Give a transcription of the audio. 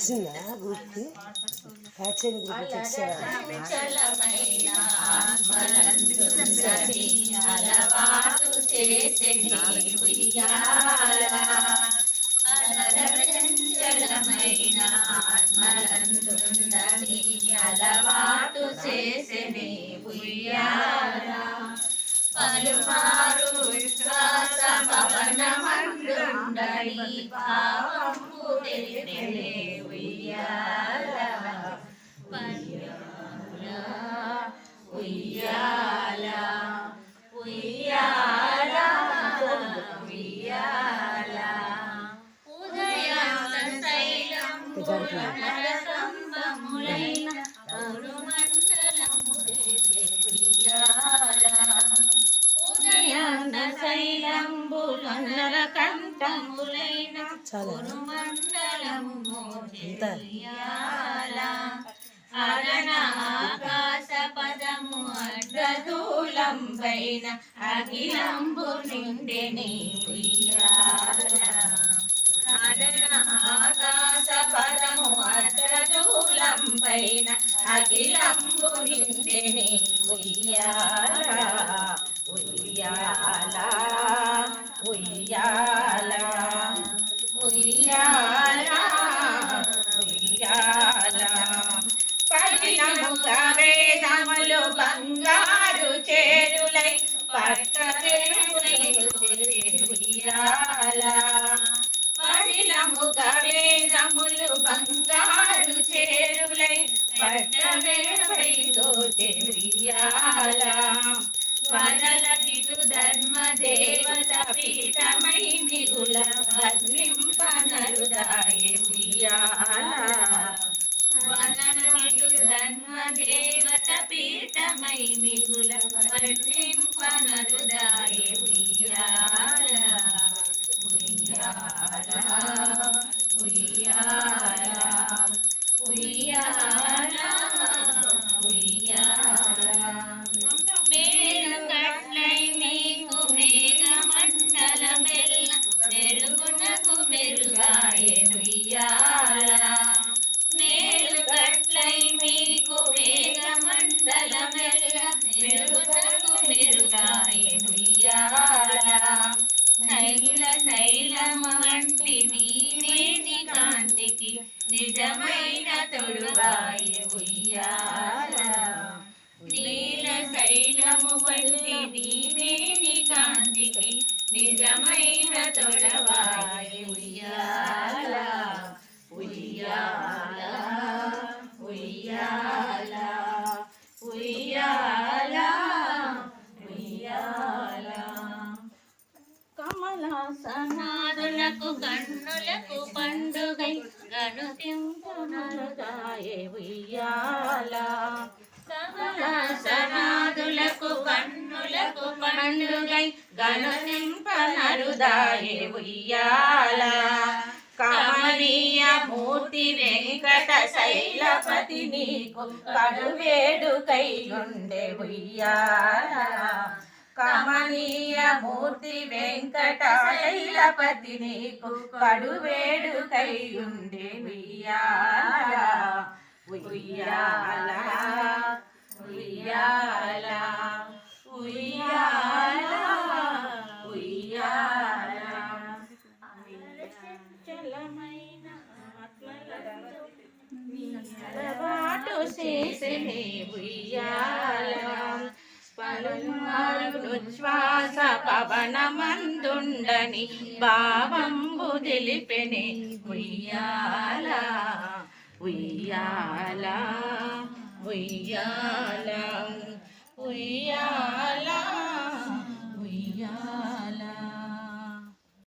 వచ్చిందా గ్రూప్కి యాక్షన్ గ్రూప్కి అలవాటు చేసే ఉయ్యాల. అలవాటు పలుమారు విశ్వాస పవనమండుండని భావం తెలిపెనే ఉయ్యాల, ఉయ్యాల, ఉయ్యాల. కంఠములైన ఆకాశ పదము అడ్డదూలం అఖిలంబు నిండెని ఉయ్యాల. ఆకాశ పదము అడ్డదూలం పైన అఖిలంబు నిండెని ఉయ్యాల ఉయ్యాల ఉయ్యాల ఉయ్యాల ఉయ్యాల పడినముగా వేదములు బంగారు చేరులై వేదములు బంగారు చేరులై పట్టరే ఉయ్యాల వరలకిటు ధర్మ దేవత పీఠమై మిగుల వర్ణింపనరుదాయ ఉయ్యాల వరలకిటు ధర్మ దేవత పీఠమై మిగుల వర్ణింపనరుదాయ ఉయ్యాల శైల శైలమ వంటి నీవేని కాంతికి నిజమైన తొడుగాయ ఉయ్యాల. నీల శైలము వంటి నీవేని కాంతికి నిజమైన తొడవాయ ఉయ్యాల ఉయ్యాల. ఉయ్యాల. కమలాసనాదులకు కన్నులకు పండుగై గణతింపునరుగాయే ఉయ్యాల. సకల సనాదులకు కన్నులకు పండుగై గణతింపనరుదాయే ఉయ్యాల. కమనీయ మూర్తి వెంకట శైలపతి నీకు కడువేడుకై ఉండే ఉయ్యాల. కమనీయ మూర్తి వెంకట శైలపతి నీకు కడువేడుకై ఉండే ఉయ్యాల ఉయ్యాల ఉయ్యాల ఉయ్యాల ఉయ్యాల. చలమైన అలవాటు చేసే ఉయ్యాల పలుమారు శ్వాస పవనమందుండని భావంబు తెలిపెని. ఉయ్యాల ఉయ్యాల ఉయ్యాల ఉయ్యాలా.